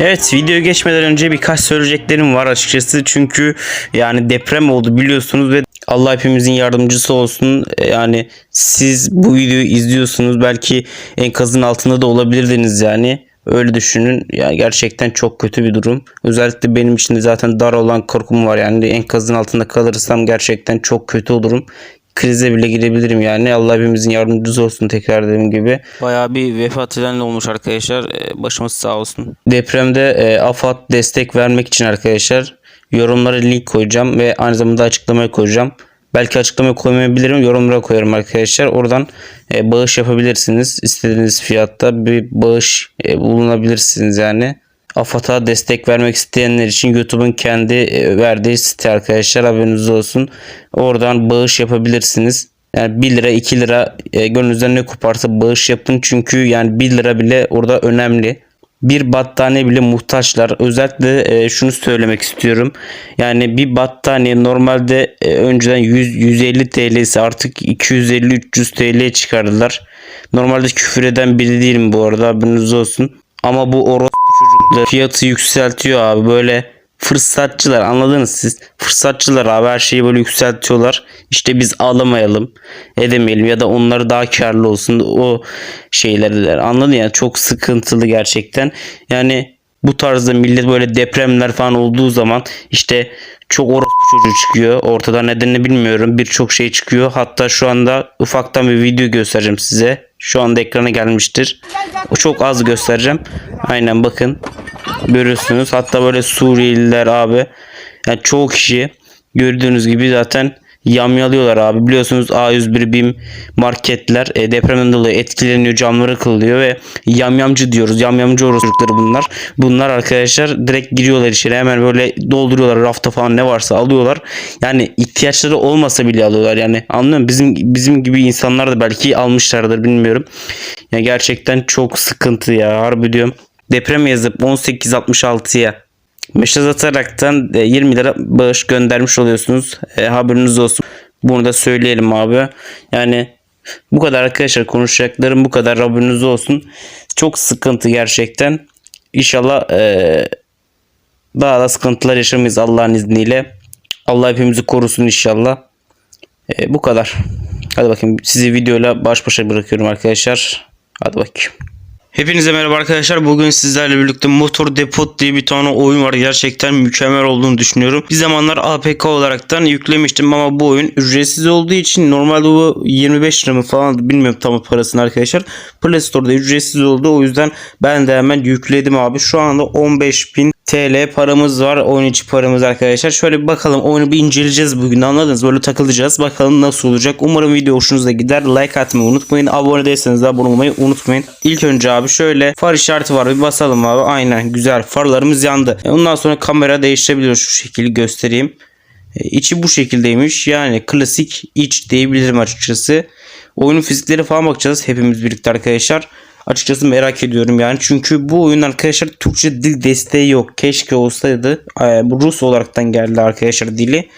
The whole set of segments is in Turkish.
Evet videoya geçmeden önce birkaç söyleyeceklerim var açıkçası çünkü yani deprem oldu biliyorsunuz ve Allah hepimizin yardımcısı olsun. Yani siz bu videoyu izliyorsunuz belki enkazın altında da olabilirdiniz yani. Öyle düşünün. Ya gerçekten çok kötü bir durum. Özellikle benim için de zaten dar olan korkum var yani enkazın altında kalırsam gerçekten çok kötü olurum. Krize bile girebilirim yani. Allah hepimizin yardımcısı olsun tekrar dediğim gibi. Bayağı bir vefat eden olmuş arkadaşlar. Ee, Başımız sağ olsun. Depremde e, AFAD destek vermek için arkadaşlar yorumlara link koyacağım ve aynı zamanda açıklamaya koyacağım. Belki açıklamaya koymayabilirim. Yorumlara koyarım arkadaşlar. Oradan e, bağış yapabilirsiniz. İstediğiniz fiyatta bir bağış e, bulunabilirsiniz yani. AFAD'a destek vermek isteyenler için YouTube'un kendi e, verdiği site arkadaşlar haberiniz olsun. Oradan bağış yapabilirsiniz. Yani 1 lira 2 lira e, gönlünüzden ne koparsa bağış yapın. Çünkü yani 1 lira bile orada önemli. Bir battaniye bile muhtaçlar. Özellikle e, şunu söylemek istiyorum. Yani bir battaniye normalde e, önceden 100 150 TL ise artık 250 300 TL'ye çıkardılar. Normalde küfür eden biri değilim bu arada haberiniz olsun. Ama bu çocukları fiyatı yükseltiyor abi. Böyle fırsatçılar anladınız siz? Fırsatçılar abi her şeyi böyle yükseltiyorlar. İşte biz alamayalım edemeyelim ya da onları daha karlı olsun o şeyler anladın ya çok sıkıntılı gerçekten. Yani bu tarzda millet böyle depremler falan olduğu zaman işte çok orospu çocuğu çıkıyor. Ortada nedenini bilmiyorum. Birçok şey çıkıyor. Hatta şu anda ufaktan bir video göstereceğim size. Şu anda ekrana gelmiştir. Çok az göstereceğim. Aynen bakın. Görüyorsunuz. Hatta böyle Suriyeliler abi. Yani çoğu kişi gördüğünüz gibi zaten yamyalıyorlar abi. Biliyorsunuz A101 BİM marketler e, depremden dolayı etkileniyor, camları kırılıyor ve yamyamcı diyoruz. Yamyamcı orospuları bunlar. Bunlar arkadaşlar direkt giriyorlar içeri. Hemen böyle dolduruyorlar. Rafta falan ne varsa alıyorlar. Yani ihtiyaçları olmasa bile alıyorlar. Yani anlıyor musun? Bizim bizim gibi insanlar da belki almışlardır bilmiyorum. Ya gerçekten çok sıkıntı ya. Harbi diyorum. Deprem yazıp 1866'ya Mesaj ataraktan e, 20 lira bağış göndermiş oluyorsunuz. E, haberiniz olsun. Bunu da söyleyelim abi. Yani bu kadar arkadaşlar konuşacaklarım bu kadar haberiniz olsun. Çok sıkıntı gerçekten. İnşallah e, daha da sıkıntılar yaşamayız Allah'ın izniyle. Allah hepimizi korusun inşallah. E, bu kadar. Hadi bakayım sizi videoyla baş başa bırakıyorum arkadaşlar. Hadi bakayım. Hepinize merhaba arkadaşlar. Bugün sizlerle birlikte Motor Depot diye bir tane oyun var. Gerçekten mükemmel olduğunu düşünüyorum. Bir zamanlar APK olaraktan yüklemiştim ama bu oyun ücretsiz olduğu için normalde bu 25 lira mı falan bilmiyorum tam parasını arkadaşlar. Play Store'da ücretsiz oldu. O yüzden ben de hemen yükledim abi. Şu anda 15.000 TL paramız var. Oyun içi paramız arkadaşlar. Şöyle bir bakalım. Oyunu bir inceleyeceğiz bugün. Anladınız? Böyle takılacağız. Bakalım nasıl olacak. Umarım video hoşunuza gider. Like atmayı unutmayın. Abone değilseniz de abone olmayı unutmayın. İlk önce abi şöyle far işareti var. Bir basalım abi. Aynen. Güzel. Farlarımız yandı. E, Ondan sonra kamera değiştirebiliyoruz. Şu şekilde göstereyim. E, İçi bu şekildeymiş. Yani klasik iç diyebilirim açıkçası. Oyunun fizikleri falan bakacağız. Hepimiz birlikte arkadaşlar. Açıkçası merak ediyorum yani. Çünkü bu oyun arkadaşlar Türkçe dil desteği yok. Keşke olsaydı. Ee, Rus olaraktan geldi arkadaşlar dili.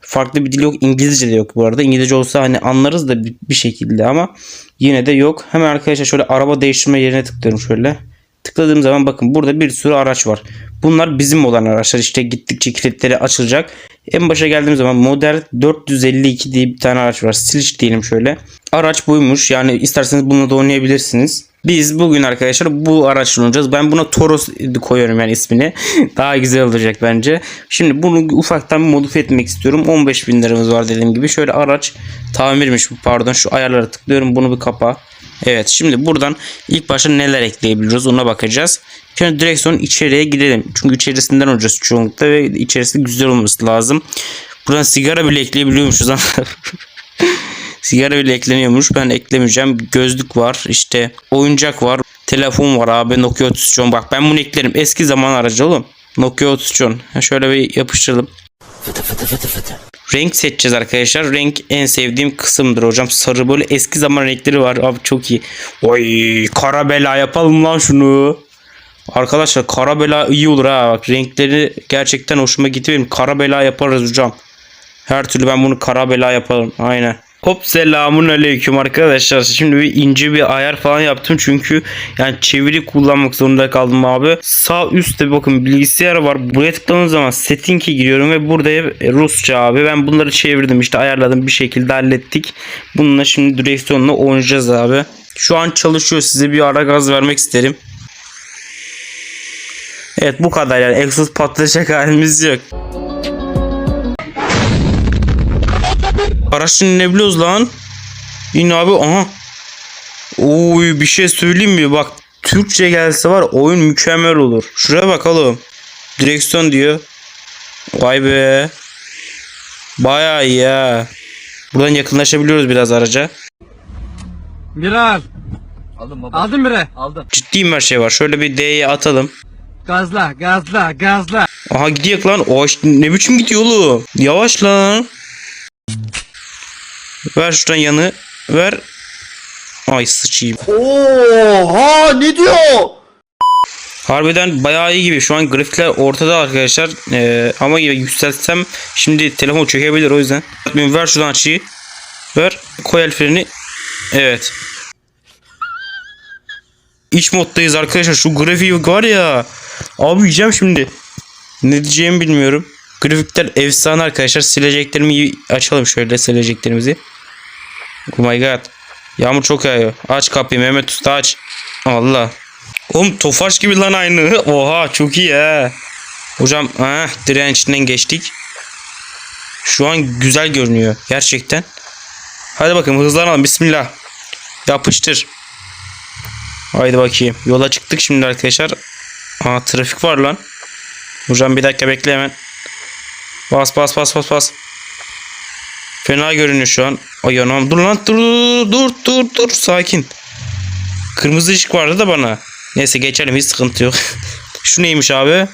Farklı bir dil yok. İngilizce de yok bu arada. İngilizce olsa hani anlarız da bir şekilde ama yine de yok. Hemen arkadaşlar şöyle araba değiştirme yerine tıklıyorum şöyle. Tıkladığım zaman bakın burada bir sürü araç var. Bunlar bizim olan araçlar. İşte gittikçe kilitleri açılacak. En başa geldiğim zaman model 452 diye bir tane araç var. Silic diyelim şöyle. Araç buymuş. Yani isterseniz bununla da oynayabilirsiniz. Biz bugün arkadaşlar bu araçla oynayacağız. Ben buna Toros koyuyorum yani ismini. Daha güzel olacak bence. Şimdi bunu ufaktan modifiye etmek istiyorum. 15 bin liramız var dediğim gibi. Şöyle araç tamirmiş bu pardon. Şu ayarlara tıklıyorum. Bunu bir kapa. Evet şimdi buradan ilk başta neler ekleyebiliyoruz ona bakacağız. Şimdi direksiyon içeriye gidelim. Çünkü içerisinden olacağız çoğunlukla ve içerisi güzel olması lazım. Buradan sigara bile ekleyebiliyormuşuz ama sigara bile ekleniyormuş. Ben eklemeyeceğim. Gözlük var. işte oyuncak var. Telefon var abi. Nokia 3310. Bak ben bunu eklerim. Eski zaman aracı oğlum. Nokia 3310. Ha, Şöyle bir yapıştıralım. Renk seçeceğiz arkadaşlar. Renk en sevdiğim kısımdır hocam. Sarı böyle eski zaman renkleri var. Abi çok iyi. Oy kara bela yapalım lan şunu. Arkadaşlar kara bela iyi olur ha. Bak renkleri gerçekten hoşuma gitti benim. Kara bela yaparız hocam. Her türlü ben bunu kara bela yaparım. Aynen. Hop selamun aleyküm arkadaşlar. Şimdi bir ince bir ayar falan yaptım çünkü yani çeviri kullanmak zorunda kaldım abi. Sağ üstte bakın bilgisayar var. Buraya tıkladığım zaman setting'e giriyorum ve burada Rusça abi. Ben bunları çevirdim işte ayarladım bir şekilde hallettik. Bununla şimdi direksiyonla oynayacağız abi. Şu an çalışıyor size bir ara gaz vermek isterim. Evet bu kadar yani egzoz patlayacak halimiz yok. Araçtan inebiliyoruz lan. İn abi aha. Oy bir şey söyleyeyim mi? Bak Türkçe gelse var oyun mükemmel olur. Şuraya bakalım. Direksiyon diyor. Vay be. Bayağı iyi ha. Buradan yakınlaşabiliyoruz biraz araca. Birer. Aldım baba. Aldın bire. Aldım. Ciddiyim her şey var. Şöyle bir D'ye atalım. Gazla, gazla, gazla. Aha gidiyor lan. O ne biçim gidiyor oğlum? Yavaş lan. Ver şuradan yanı. Ver. Ay sıçayım. Oha ne diyor? Harbiden bayağı iyi gibi. Şu an grafikler ortada arkadaşlar. Ee, ama ya yükseltsem şimdi telefon çökebilir o yüzden. Ver şuradan açıyı. Ver. Koy el freni. Evet. İç moddayız arkadaşlar. Şu grafik var ya. Abi yiyeceğim şimdi. Ne diyeceğimi bilmiyorum. Grafikler efsane arkadaşlar. Sileceklerimi açalım şöyle sileceklerimizi. Oh my god. Yağmur çok yağıyor. Aç kapıyı Mehmet Usta aç. Allah. Oğlum Tofaş gibi lan aynı. Oha çok iyi ha. Hocam ah, direğin içinden geçtik. Şu an güzel görünüyor. Gerçekten. Hadi bakalım hızlanalım. Bismillah. Yapıştır. Haydi bakayım. Yola çıktık şimdi arkadaşlar. Aa trafik var lan. Hocam bir dakika bekle hemen. Bas bas bas bas bas. Fena görünüyor şu an. Ay anam dur lan dur dur dur dur sakin. Kırmızı ışık vardı da bana. Neyse geçelim hiç sıkıntı yok. Şu neymiş abi?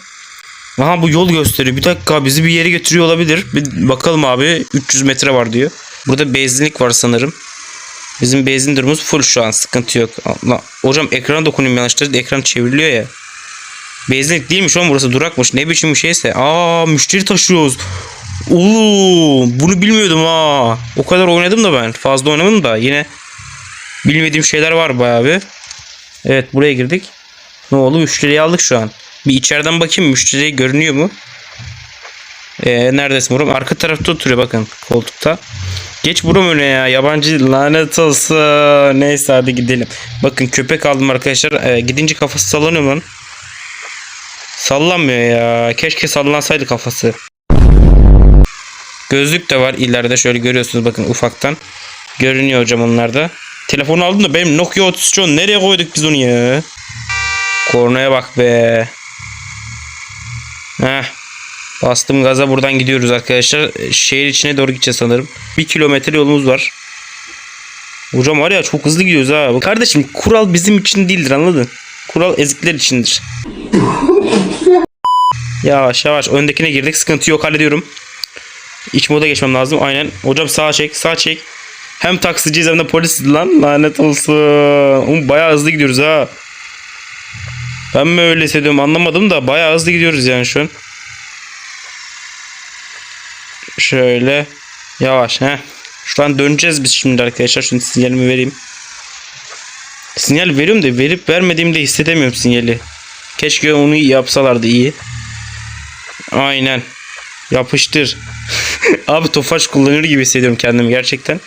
Aha bu yol gösteriyor. Bir dakika bizi bir yere götürüyor olabilir. Bir bakalım abi. 300 metre var diyor. Burada benzinlik var sanırım. Bizim benzin durumumuz full şu an. Sıkıntı yok. Allah. Hocam ekrana dokunayım yanlışlıkla. Ekran çevriliyor ya. Benzinlik değilmiş oğlum burası durakmış. Ne biçim bir şeyse. Aa müşteri taşıyoruz. Oo, bunu bilmiyordum ha. O kadar oynadım da ben. Fazla oynamadım da yine bilmediğim şeyler var bayağı bir. Evet buraya girdik. Ne oldu? Müşteriyi aldık şu an. Bir içeriden bakayım müşteri görünüyor mu? Ee, neredesin Buram? Arka tarafta oturuyor bakın koltukta. Geç Buram öne ya. Yabancı lanet olsun. Neyse hadi gidelim. Bakın köpek aldım arkadaşlar. Ee, gidince kafası sallanıyor lan. Sallanmıyor ya. Keşke sallansaydı kafası. Gözlük de var ileride şöyle görüyorsunuz bakın ufaktan. Görünüyor hocam onlarda. Telefonu aldım da benim Nokia 3310 nereye koyduk biz onu ya? Kornaya bak be. Heh. Bastım gaza buradan gidiyoruz arkadaşlar. Şehir içine doğru gideceğiz sanırım. Bir kilometre yolumuz var. Hocam var ya çok hızlı gidiyoruz ha. Kardeşim kural bizim için değildir anladın? Kural ezikler içindir. yavaş yavaş öndekine girdik sıkıntı yok hallediyorum. İç moda geçmem lazım aynen. Hocam sağa çek sağa çek. Hem taksiciyiz hem de polis lan lanet olsun. Oğlum bayağı hızlı gidiyoruz ha. Ben mi öyle hissediyorum anlamadım da bayağı hızlı gidiyoruz yani şu an. Şöyle yavaş he. Şuradan döneceğiz biz şimdi arkadaşlar. Şimdi sinyalimi vereyim. Sinyal veriyorum da verip vermediğimde hissedemiyorum sinyali. Keşke onu yapsalardı iyi. Aynen. Yapıştır. Abi tofaş kullanır gibi hissediyorum kendimi gerçekten.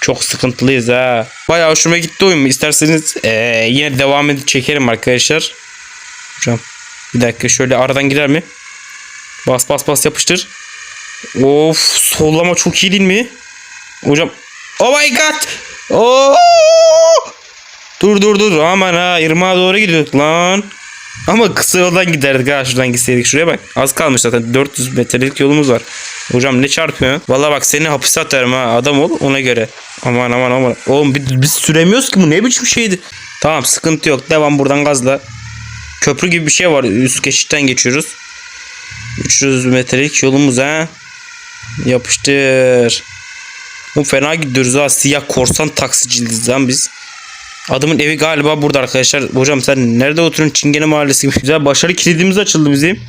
Çok sıkıntılıyız ha. Bayağı hoşuma gitti oyun. İsterseniz eee, yine devam edip çekerim arkadaşlar. Hocam bir dakika şöyle aradan gider mi? Bas bas bas yapıştır. Of sollama çok iyi değil mi? Hocam Oh my god. Oo! Dur dur dur aman ha irmağa doğru gidiyorduk lan. Ama kısa yoldan giderdik ha şuradan gitseydik şuraya bak. Az kalmış zaten 400 metrelik yolumuz var. Hocam ne çarpıyor? Valla bak seni hapise atarım ha adam ol ona göre. Aman aman aman. Oğlum biz, biz süremiyoruz ki bu ne biçim şeydi. Tamam sıkıntı yok devam buradan gazla. Köprü gibi bir şey var üst geçitten geçiyoruz. 300 metrelik yolumuz ha. Yapıştır. Bu fena gidiyoruz ha. Siyah korsan taksiciliyiz lan biz. Adamın evi galiba burada arkadaşlar. Hocam sen nerede oturuyorsun? Çingene mahallesi gibi. Güzel başarı kilidimiz açıldı bizim.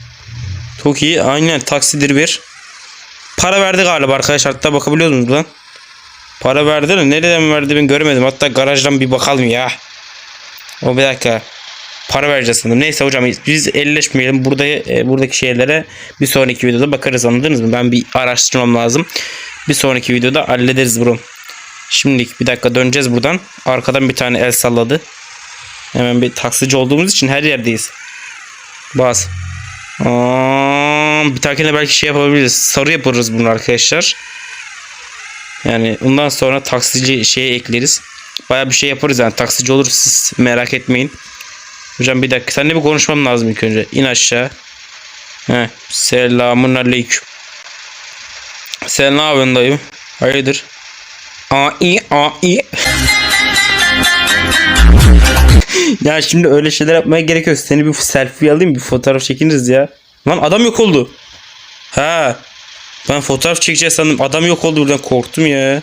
Çok iyi. Aynen taksidir bir. Para verdi galiba arkadaşlar. Hatta bakabiliyor musunuz lan? Para verdi mi? Nereden verdi ben göremedim. Hatta garajdan bir bakalım ya. O bir dakika. Para vereceğiz sanırım. Neyse hocam biz elleşmeyelim. Burada e, buradaki şeylere bir sonraki videoda bakarız anladınız mı? Ben bir araştırmam lazım. Bir sonraki videoda hallederiz bro. Şimdilik bir dakika döneceğiz buradan. Arkadan bir tane el salladı. Hemen bir taksici olduğumuz için her yerdeyiz. Bas. Aa, bir takine belki şey yapabiliriz. Sarı yaparız bunu arkadaşlar. Yani ondan sonra taksici şeye ekleriz. Baya bir şey yaparız yani taksici olur siz merak etmeyin. Hocam bir dakika seninle bir konuşmam lazım ilk önce. İn aşağı. He. Selamun aleyküm. Sen ne yapıyorsun dayı? Hayırdır? Aa iyi. ya şimdi öyle şeyler yapmaya gerek yok. Seni bir selfie alayım bir fotoğraf çekiniriz ya. Lan adam yok oldu. Ha. Ben fotoğraf çekeceğiz sandım. Adam yok oldu buradan korktum ya.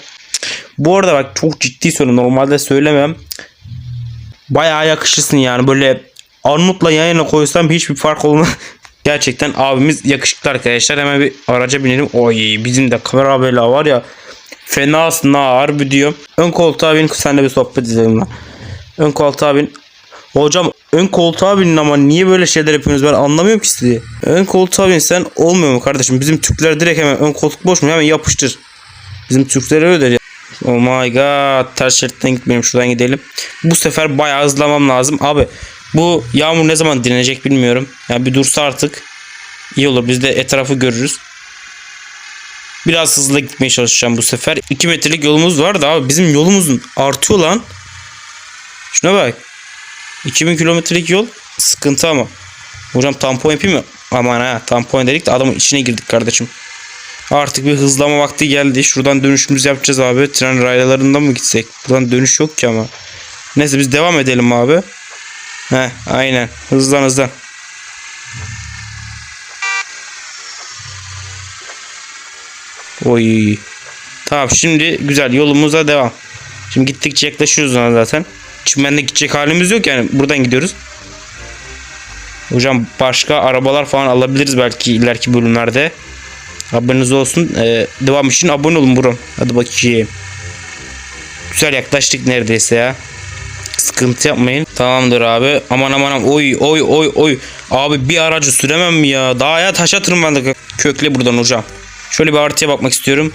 Bu arada bak çok ciddi soru. Normalde söylemem. Bayağı yakışırsın yani. Böyle Armut'la yan yana koysam hiçbir fark olmaz. Gerçekten abimiz yakışıklı arkadaşlar. Hemen bir araca binelim. Oy bizim de kamera bela var ya. Fenasın ha harbi diyorum. Ön koltuğa bin senle bir sohbet edelim lan. Ön koltuğa bin. Hocam ön koltuğa binin ama niye böyle şeyler yapıyorsunuz ben anlamıyorum ki sizi. Ön koltuğa binsen olmuyor mu kardeşim? Bizim Türkler direkt hemen ön koltuk boş mu hemen yapıştır. Bizim Türkler öyle ya. Oh my god ters şeritten gitmeyelim şuradan gidelim. Bu sefer bayağı hızlamam lazım. Abi bu yağmur ne zaman dinecek bilmiyorum. Yani bir dursa artık iyi olur biz de etrafı görürüz. Biraz hızlı gitmeye çalışacağım bu sefer. 2 metrelik yolumuz var da abi bizim yolumuzun artıyor lan. Şuna bak. 2000 kilometrelik yol sıkıntı ama. Hocam tampon yapayım mı? Aman ha tampon dedik de adamın içine girdik kardeşim. Artık bir hızlama vakti geldi. Şuradan dönüşümüzü yapacağız abi. Tren raylarından mı gitsek? Buradan dönüş yok ki ama. Neyse biz devam edelim abi. He aynen. Hızlan hızlan. Oy. Tamam şimdi güzel yolumuza devam. Şimdi gittikçe yaklaşıyoruz ona zaten. Çimende gidecek halimiz yok yani buradan gidiyoruz. Hocam başka arabalar falan alabiliriz belki ileriki bölümlerde. Haberiniz olsun. Ee, devam için abone olun buram. Hadi bakayım. Güzel yaklaştık neredeyse ya. Sıkıntı yapmayın. Tamamdır abi. Aman aman aman. Oy oy oy oy. Abi bir aracı süremem ya? Daha ya taşa tırmandık. Kökle buradan hocam. Şöyle bir haritaya bakmak istiyorum.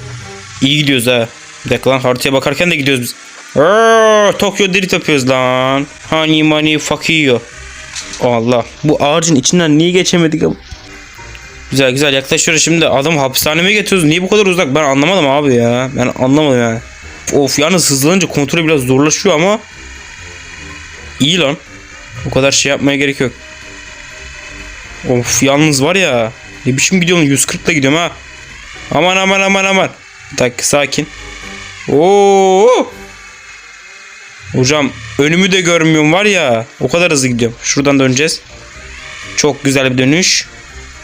İyi gidiyoruz ha. Bir dakika lan haritaya bakarken de gidiyoruz biz. Aa, Tokyo Drift yapıyoruz lan. Hani mani fakio. Allah. Bu ağacın içinden niye geçemedik? Güzel güzel yaklaşıyoruz şimdi. Adam hapishaneme getiriyoruz. Niye bu kadar uzak? Ben anlamadım abi ya. Ben anlamadım yani. Of yalnız hızlanınca kontrolü biraz zorlaşıyor ama iyi lan. O kadar şey yapmaya gerek yok. Of yalnız var ya. Ne biçim gidiyorum 140 ile gidiyorum ha. Aman aman aman aman. Dakika sakin. Oo! Hocam önümü de görmüyorum var ya. O kadar hızlı gidiyorum. Şuradan döneceğiz. Çok güzel bir dönüş.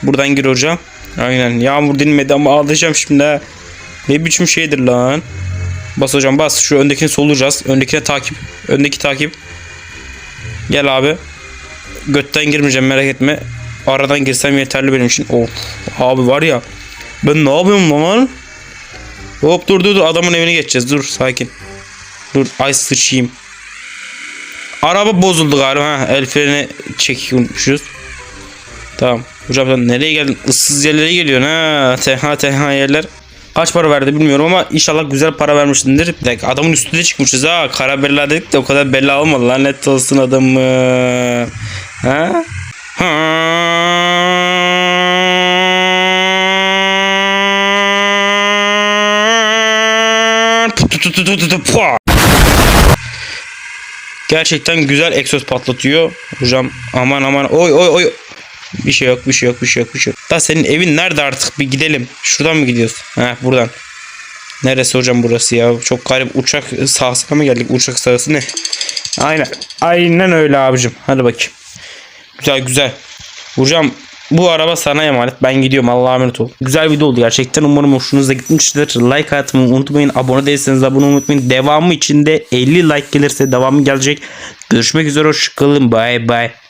Buradan gir hocam. Aynen. Yağmur dinmedi ama ağlayacağım şimdi. Ne biçim şeydir lan. Bas hocam bas. Şu öndekini solacağız. Öndekine takip. Öndeki takip. Gel abi. Götten girmeyeceğim merak etme. Aradan girsem yeterli benim için. Of. Abi var ya. Ben ne yapıyorum lan? Hop dur dur dur. Adamın evine geçeceğiz. Dur sakin. Dur ay sıçayım. Araba bozuldu galiba. Ha, el freni çekiyormuşuz. Tamam. Hocam sen nereye geldin? Issız yerlere geliyorsun ha. Tenha tenha yerler. Kaç para verdi bilmiyorum ama inşallah güzel para vermişsindir. Bir adamın üstüne çıkmışız ha. Kara bella dedik de o kadar bella olmadı lan. Net olsun adamı. Ha? Ha. Gerçekten güzel egzoz patlatıyor. Hocam aman aman oy oy oy. Bir şey yok bir şey yok bir şey yok bir şey yok. Da senin evin nerede artık bir gidelim. Şuradan mı gidiyoruz? He buradan. Neresi hocam burası ya? Çok garip uçak sahasına mı geldik? Uçak sahası ne? Aynen. Aynen öyle abicim. Hadi bakayım. Güzel güzel. Hocam bu araba sana emanet. Ben gidiyorum. Allah'a emanet ol. Güzel video oldu gerçekten. Umarım hoşunuza gitmiştir. Like atmayı unutmayın. Abone değilseniz abone unutmayın. Devamı için de 50 like gelirse devamı gelecek. Görüşmek üzere. Hoşçakalın. Bye bye.